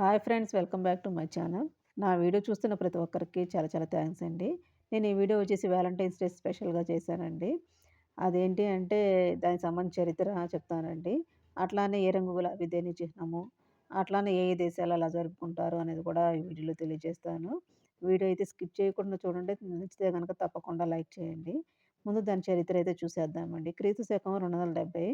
Hi friends welcome back to my channel. నా video చూస్తున్న ప్రతి ఒక్కరికి చాలా చాలా థ్యాంక్స్ అండి. నేను ఈ వీడియో వచ్చేసి వ్యాలంటైన్స్ డే స్పెషల్గా చేశానండి. అదేంటి అంటే దానికి సంబంధించిన చరిత్ర చెప్తానండి. అట్లానే ఏ రంగు గులాబీ దేని చిహ్నము అట్లానే ఏ ఏ దేశాలు అలా జరుపుకుంటారు అనేది కూడా ఈ వీడియోలో తెలియజేస్తాను. వీడియో అయితే స్కిప్ చేయకుండా చూడండి నచ్చితే కనుక తప్పకుండా లైక్ చేయండి. ముందు దాని చరిత్ర అయితే చూసేద్దామండి. క్రీస్తు శకం రెండు వందల డెబ్బై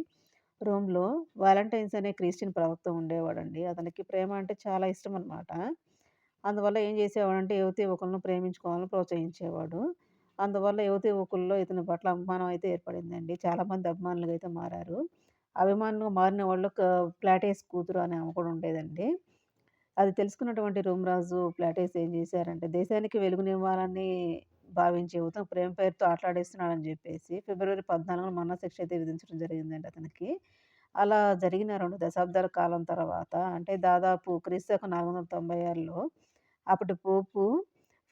రూమ్లో వాలంటైన్స్ అనే క్రిస్టియన్ ప్రవక్త ఉండేవాడండి. అతనికి ప్రేమ అంటే చాలా ఇష్టం అనమాట. అందువల్ల ఏం చేసేవాడంటే యువతి ఒకరిని ప్రేమించుకోవాలని ప్రోత్సహించేవాడు. అందువల్ల యువతి ఒకరిలో ఇతని పట్ల అభిమానం అయితే ఏర్పడిందండి. చాలామంది అభిమానులుగా అయితే మారారు. అభిమానులు మారిన వాళ్ళు ప్లాటేస్ కూతురు అనే ఆమె కూడా ఉండేదండి. అది తెలుసుకున్నటువంటి రాజు ప్లాటేస్ ఏం చేశారంటే దేశానికి వెలుగునివ్వాలని భావించి యువతను ప్రేమ పేరుతో ఆటలాడిస్తున్నాడని చెప్పేసి ఫిబ్రవరి 14న మరణశిక్ష అయితే విధించడం జరిగిందండి అతనికి. అలా జరిగిన రెండు దశాబ్దాల కాలం తర్వాత అంటే దాదాపు క్రీస్తు నాలుగు వందల తొంభై ఆరులో అప్పటి పోపు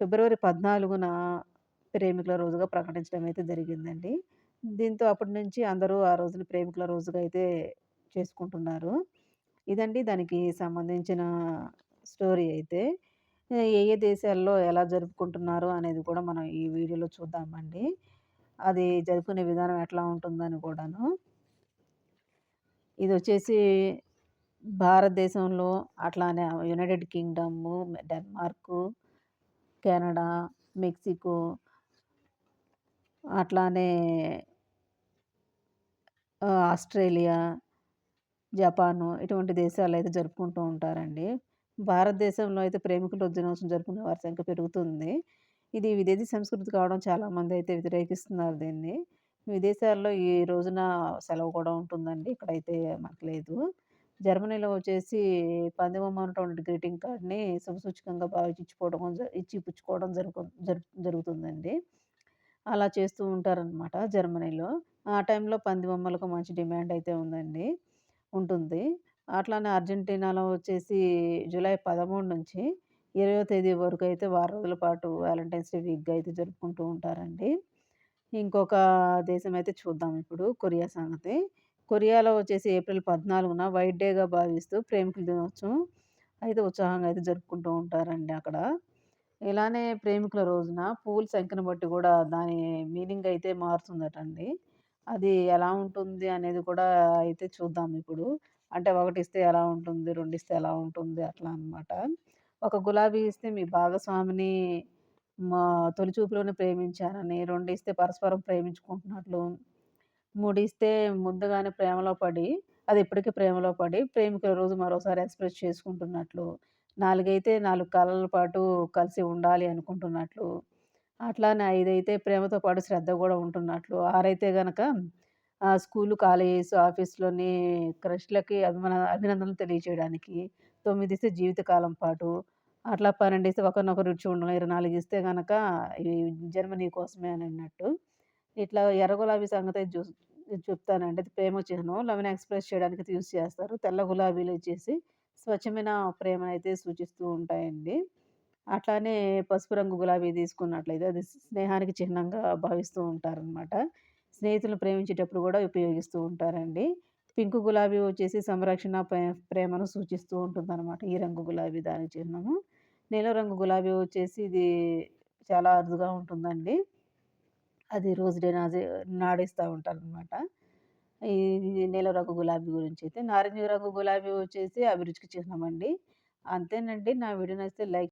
ఫిబ్రవరి 14న ప్రేమికుల రోజుగా ప్రకటించడం అయితే జరిగిందండి. దీంతో అప్పటి నుంచి అందరూ ఆ రోజుని ప్రేమికుల రోజుగా అయితే చేసుకుంటున్నారు. ఇదండి దానికి సంబంధించిన స్టోరీ అయితే. ఏ ఏ దేశాల్లో ఎలా జరుపుకుంటున్నారు అనేది కూడా మనం ఈ వీడియోలో చూద్దామండి. అది జరుపుకునే విధానం ఎట్లా ఉంటుందని కూడాను. ఇది వచ్చేసి భారతదేశంలో అట్లానే United Kingdom Denmark, Canada, Mexico అట్లానే ఆస్ట్రేలియా, జపాను ఇటువంటి దేశాలు అయితే జరుపుకుంటూ ఉంటారండి. భారతదేశంలో అయితే ప్రేమికుల దినోత్సవం జరుపుకునే వారి సంఖ్య పెరుగుతుంది. ఇది విదేశీ సంస్కృతి కావడం చాలామంది అయితే వ్యతిరేకిస్తున్నారు దీన్ని. విదేశాల్లో ఈ రోజున సెలవు కూడా ఉంటుందండి. ఇక్కడైతే మనకు లేదు. జర్మనీలో వచ్చేసి పందెబొమ్మ గ్రీటింగ్ కార్డ్‌ని శుభసూచకంగా భావించిపోవడం ఇచ్చి పుచ్చుకోవడం జరుగు జరు జరుగుతుందండి. అలా చేస్తూ ఉంటారనమాట జర్మనీలో. ఆ టైంలో పందిబొమ్మలకు మంచి డిమాండ్ అయితే ఉందండి. ఉంటుంది. అట్లానే అర్జెంటీనాలో వచ్చేసి జూలై 13 నుంచి 20వ తేదీ వరకు అయితే వారం రోజుల పాటు వ్యాలంటైన్స్ డే వీక్‌గా అయితే జరుపుకుంటూ ఉంటారండి. ఇంకొక దేశం అయితే చూద్దాం ఇప్పుడు కొరియా సంగతి. కొరియాలో వచ్చేసి ఏప్రిల్ 14న వైట్ డేగా భావిస్తూ ప్రేమికుల దినోత్సవం అయితే ఉత్సాహంగా అయితే జరుపుకుంటూ ఉంటారండి అక్కడ. ఇలానే ప్రేమికుల రోజున పువ్వుల సంఖ్యను బట్టి కూడా దాని మీనింగ్ అయితే మారుతుందటండి. అది ఎలా ఉంటుంది అనేది కూడా అయితే చూద్దాం ఇప్పుడు. అంటే ఒకటిస్తే ఎలా ఉంటుంది, రెండు ఇస్తే ఎలా ఉంటుంది అట్లా అనమాట. ఒక గులాబీ ఇస్తే మీ భాగస్వామిని మా తొలిచూపులోనే ప్రేమించానని ప్రేమించానని, రెండిస్తే పరస్పరం ప్రేమించుకుంటున్నట్లు, మూడిస్తే ముందుగానే ప్రేమలో పడి, అది ఇప్పటికీ ప్రేమలో పడి ప్రేమికుల రోజు మరోసారి ఎక్స్‌ప్రెస్ చేసుకుంటున్నట్లు, నాలుగైతే నాలుగు కాలాల పాటు కలిసి ఉండాలి అనుకుంటున్నట్లు, అట్లానే ఐదైతే ప్రేమతో పాటు శ్రద్ధ కూడా ఉంటున్నట్లు, ఆరైతే గనక స్కూలు, కాలేజెస్, ఆఫీస్‌లోని క్రష్‌లకి అభిమన అభినందనలు తెలియజేయడానికి, తొమ్మిదిస్తే జీవితకాలం పాటు, అట్లా 12 ఇస్తే ఒకరినొకరు రుచి ఉండడం, 24 ఇస్తే కనుక ఈ జన్మ నీ కోసమే అని అన్నట్టు. ఇట్లా ఎర్ర గులాబీ సంగతి అయితే చెప్తానండి. అది ప్రేమ చిహ్నం. లవ్‌ని ఎక్స్‌ప్రెస్ చేయడానికి యూస్ యూజ్ చేస్తారు. తెల్ల గులాబీలు వచ్చేసి స్వచ్ఛమైన ప్రేమనైతే సూచిస్తూ ఉంటాయండి. అట్లానే పసుపు రంగు గులాబీ తీసుకున్నట్లయితే అది స్నేహానికి చిహ్నంగా భావిస్తూ ఉంటారనమాట. స్నేహితులను ప్రేమించేటప్పుడు కూడా ఉపయోగిస్తూ ఉంటారండి. పింక్ గులాబీ వచ్చేసి సంరక్షణ, ప్రేమను సూచిస్తూ ఉంటుందన్నమాట ఈ రంగు గులాబీ దాని చిహ్నము. నీలం రంగు గులాబీ వచ్చేసి ఇది చాలా అరుదుగా ఉంటుందండి. అది రోజ్ డే నాజే నాడిస్తూ ఉంటారనమాట. ఈ నీలం రంగు గులాబీ గురించి అయితే. నారింజ రంగు గులాబీ వచ్చేసి అభిరుచికి చిహ్నం అండి. అంతేనండి. నా వీడియో నచ్చితే లైక్